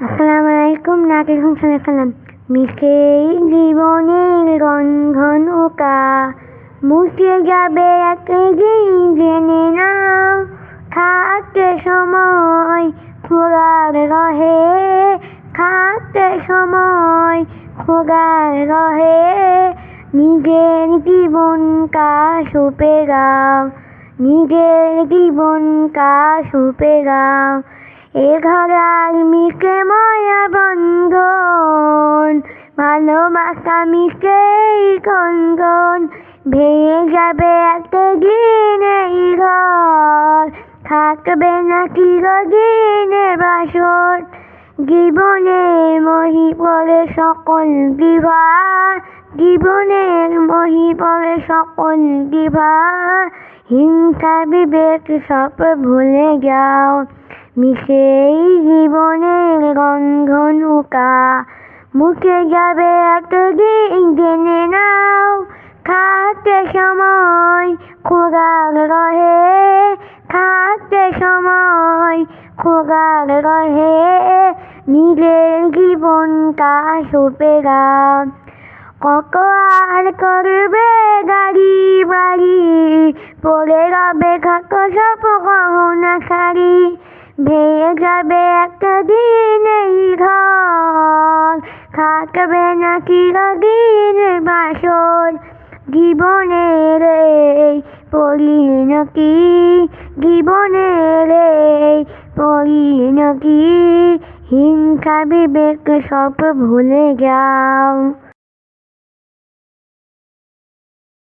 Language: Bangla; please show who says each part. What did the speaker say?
Speaker 1: আসসালামু আলাইকুম নাকের শুনে ফেলাম মিশেই জীবনের রন্ধন ওকা, মুছে যাবে একদিন জেনে নাও। থাকতে সময় খোগার রহে থাকতে সময় খোগার রহে। নিজের জীবন কা সুপে গাও নিজের জীবন কা সুপে গাও এ ঘরার মিশে মায়া বন্ধন, ভালোবাসা মিশেই কন্দন ভেঙে যাবে একটা দিন এই ঘর, থাকবে না চিরদিনের বাসর। জীবনের মহি পড়ে সকল দিবা জীবনের মহি পড়ে সকল দিবা হিংসা বিবেক সব ভুলে যাও। মিশেই জীবনের গন্ধ নৌকা। মুখে যাবে এতদিন জেনে নাও খাতে সময় খোগার রহে খাতে সময় খোগার রহে, নিজের জীবনটা সুপে কত আর করবে গাড়ি বাড়ি, পড়ে রবে কত সব গহনা শাড়ি। ভেঙে যাবে একটা দিন এই ঘর। থাকবে না চিরদিনের বাসর? জীবনের এই পরিণতি জীবনের এই পরিণতি হিংসা বিবেক সব ভুলে যাও।